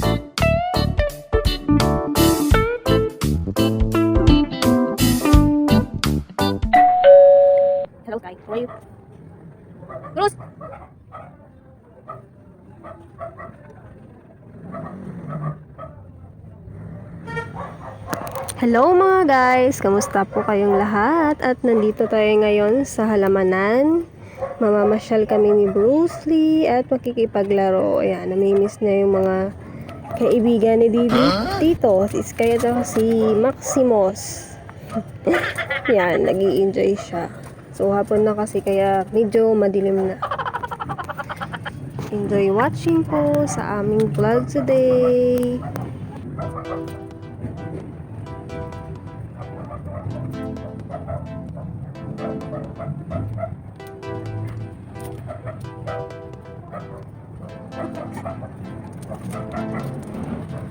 Hello, Kai. How you? Cruz! Hello mga guys! Kamusta po kayong lahat? At nandito tayo ngayon sa halamanan. Mamamasyal kami ni Bruce Lee at makikipaglaro. Ayan, namimiss na yung mga kaibigan ni Didi dito. Si Sky at si Maximus. Yan, nag enjoy siya. So, hapon na kasi kaya medyo madilim na. Enjoy watching po sa aming vlog today.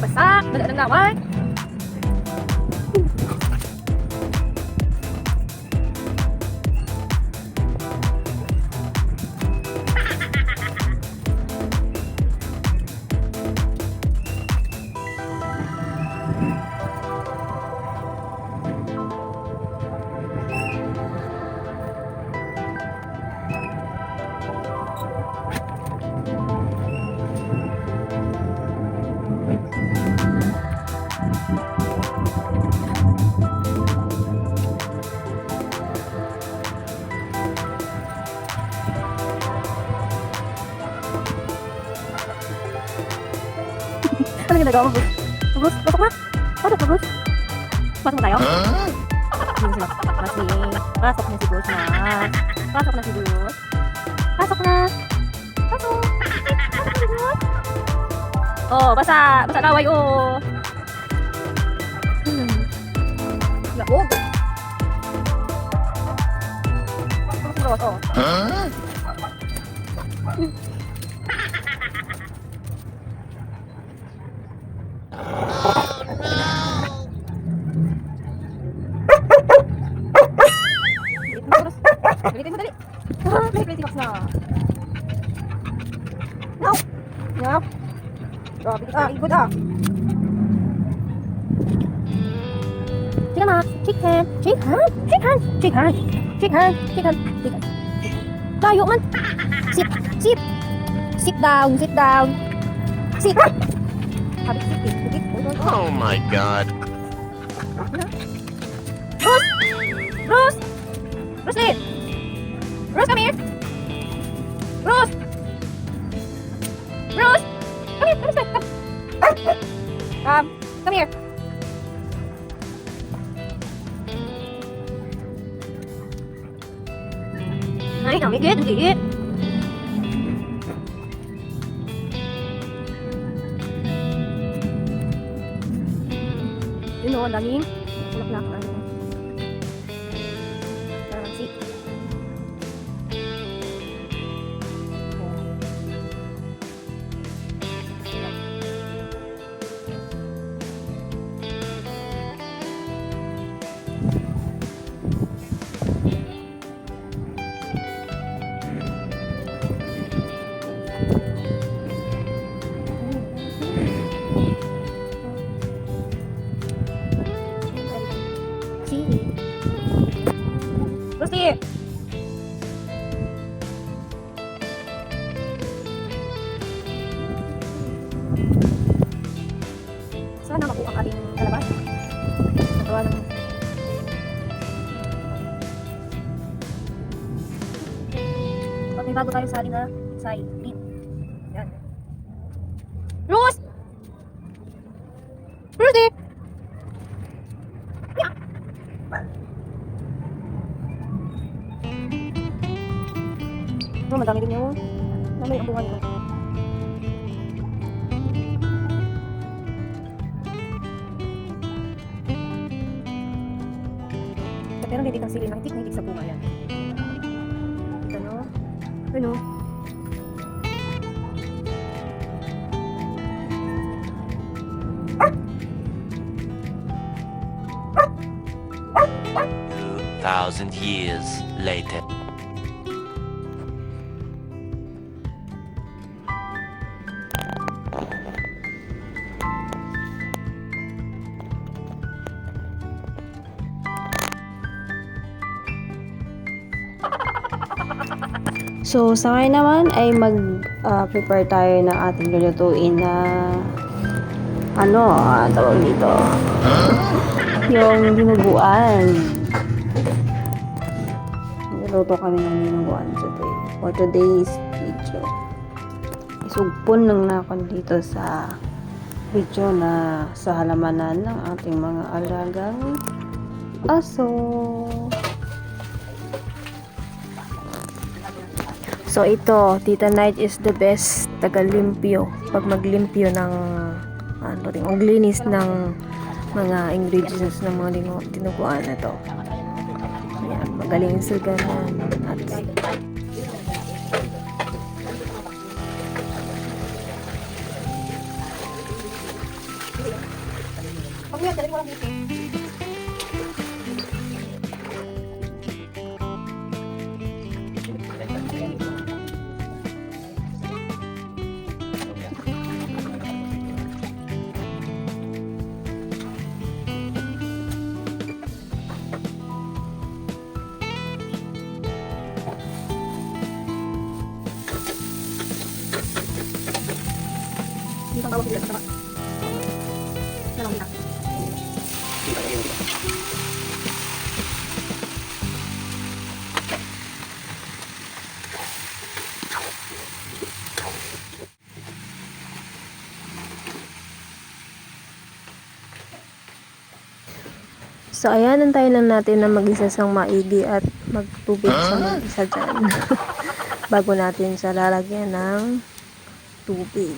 besar, tidak ada. Oh, ilaw. Ay, basak! Dala ng laway! Ano ginagawa mo, Bruce? Bruce, pasok na! Pasok na, Bruce! Pasok na tayo? Hindi sila. Kasi, pasok na si Bruce na. Pasok na si Bruce. Pasok na! Pasok! Pasok na si Bruce! Oh, basa! Basa kaway, oh! Hmm. Labog! Pasok si Bruce, oh. No. Grabe igod ah. Hand, shake hand, shake hand, shake hand, shake hand, shake hand. Tayo man. Sit, sit. Sit down, sit down. Sit. Sabi sit, sit, sit. Oh my god. Bruce! Bruce Lee! Bruce, come here! Bruce! Um, come here. Ay, kami good, good. Yun o, ang daming bulaklak na ano. Sana makuha ang ating kalabas. Nagawa ng... Pag may bago tayo sa atin na side beat. Yan. Rose! Rudy! Oh, madami din yun. Mamay ang bunga nito. Din ditong sili na hitik na hitik sa bunga yan. Ito no? Ano? Thousand years later. So, sa ngayon naman ay mag-prepare tayo ng ating lulutuin na ano, ah, tawag dito. yung dinuguan. Niluto kami ng dinuguan today. For today's video. Isugpon lang na ako dito sa video na sa halamanan ng ating mga alagang aso. So ito, Tita Night is the best tagalimpyo. Pag maglimpyo ng ano rin, ang linis ng mga ingredients ng mga dinu- dinuguan na to. Ayan, magaling sa ganun. At Isang bawang sila sa taba. Dalawang kita. So, ayan, antayin lang natin na mag-isa sang maigi at magtubig sa mag-isa dyan. Bago natin siya lalagyan ng tubig.